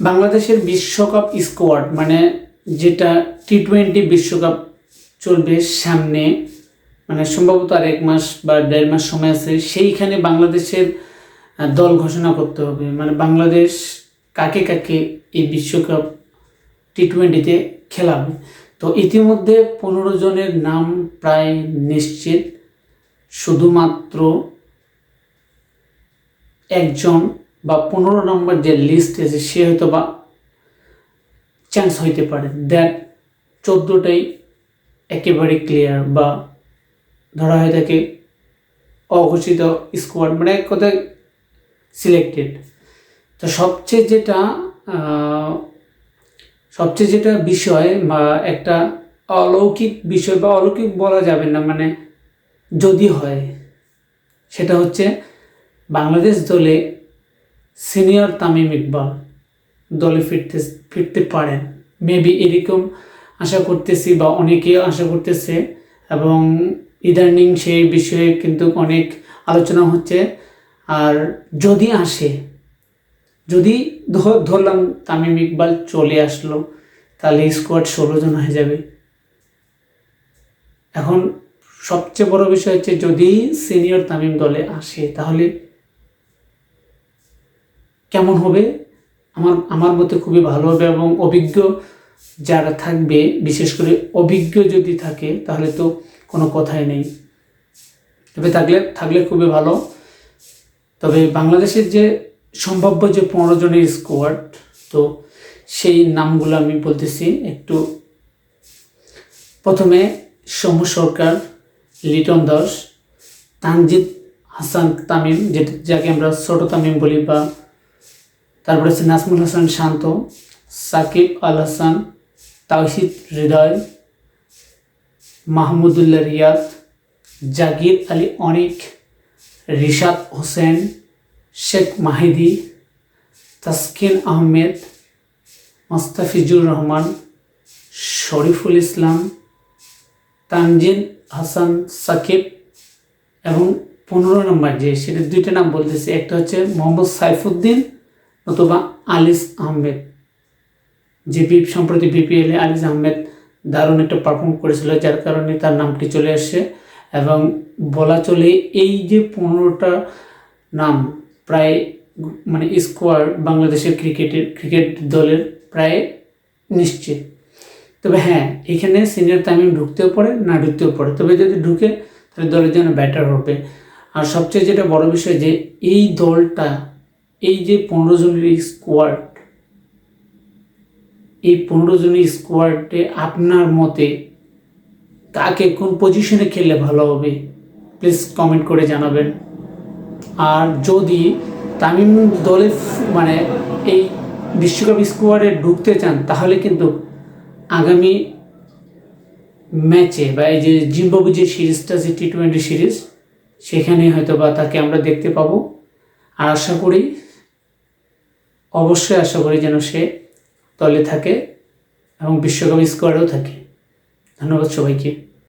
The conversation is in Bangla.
বাংলাদেশের বিশ্বকাপ স্কোয়াড মানে যেটা টি টোয়েন্টি বিশ্বকাপ চলবে সামনে মানে সম্ভবত আর এক মাস বা দেড় মাস সময় আছে, সেইখানে বাংলাদেশের দল ঘোষণা করতে হবে। মানে বাংলাদেশ কাকে কাকে এই বিশ্বকাপ টি টোয়েন্টিতে খেলাবে। তো ইতিমধ্যে পনেরো জনের নাম প্রায় নিশ্চিত। শুধুমাত্র একজন বা পনেরো নম্বর যে লিস্ট আছে সে হয়তো বা চান্স হইতে পারে দ্যাট চোদ্দোটাই একেবারে ক্লিয়ার বা ধরা হয়ে থাকে অঘোষিত স্কোয়াড মানে এক কথায় সিলেক্টেড তো সবচেয়ে যেটা সবচেয়ে যেটা বিষয় বা একটা অলৌকিক বিষয় বা অলৌকিক বলা যাবে না মানে যদি হয়, সেটা হচ্ছে বাংলাদেশ দলে সিনিয়র তামিম ইকবাল দলে ফিরতে ফিরতে পারেন। মেবি এরকম আশা করতেছি বা অনেকে আশা করতেছে এবং ইদানিং সেই বিষয়ে কিন্তু অনেক আলোচনা হচ্ছে। আর যদি আসে, যদি ধরলাম তামিম ইকবাল চলে আসলো, তাহলে স্কোয়াড ষোলো জন হয়ে যাবে। এখন সবচেয়ে বড় বিষয় হচ্ছে যদি সিনিয়র তামিম দলে আসে, তাহলে কেমন হবে? আমার আমার মতে খুবই ভালো হবে এবং অভিজ্ঞ যারা থাকবে, বিশেষ করে অভিজ্ঞ যদি থাকে, তাহলে তো কোনো কথাই নেই। তবে থাকলে থাকলে খুবই ভালো। তবে বাংলাদেশের যে সম্ভাব্য যে পনেরো জনের স্কোয়াড তো সেই নামগুলো আমি বলতেছি একটু। প্রথমে সমু সরকার, লিটন দাস, তানজিদ হাসান তামিম, যেটা, যাকে আমরা ছোট তামিম বলি বা তারপরে হচ্ছে নাজমুল হাসান শান্ত, সাকিব আল হাসান, তাওহিদ হৃদয়, মাহমুদুল্লাহ রিয়াদ জাকির আলী অনিক, রিশাদ হোসেন, শেখ মাহিদি, তাসকিন আহমেদ, মোস্তাফিজুর রহমান, শরীফুল ইসলাম, তানজিন হাসান সাকিব এবং পনেরো নম্বর যে, সেটা দুইটা নাম বলতেছি। একটা হচ্ছে মোহাম্মদ সাইফুদ্দিন অথবা আলিস আহমেদ। যে বি সম্প্রতি বিপিএলে আলিস আহমেদ দারুণ একটা পারফর্ম করেছিল, যার কারণে তার নামটি চলে আসে এবং বলা চলে এই যে পনেরোটা নাম প্রায় মানে স্কোয়াড বাংলাদেশের ক্রিকেটের, ক্রিকেট দলের প্রায় নিশ্চিত। তবে হ্যাঁ এখানে সিনিয়র তামিম ঢুকতেও পারে, না ঢুকতেও পারে। তবে যদি ঢুকে, তাহলে দলের জন্য ব্যাটার হবে। আর সবচেয়ে যেটা বড় বিষয় যে এই দলটা এই যে পনেরো জনের স্কোয়াড এই পনেরো জনের স্কোয়াডে আপনার মতে কাকে কোন পজিশনে খেললে ভালো হবে? প্লিজ কমেন্ট করে জানাবেন। আর যদি তামিম দলে মানে এই বিশ্বকাপ স্কোয়াডে ঢুকতে চান, তাহলে কিন্তু আগামী ম্যাচে বা এই যে জিম্বাবু যে সিরিজটা আছে টি টোয়েন্টি সিরিজ সেখানে হয়তো বা তাকে আমরা দেখতে পাবো। আর আশা করি অবশ্যই আশা করি যেন সে তলে থাকে এবং বিশ্বকাপ স্কোয়াডেও থাকে। ধন্যবাদ সবাইকে।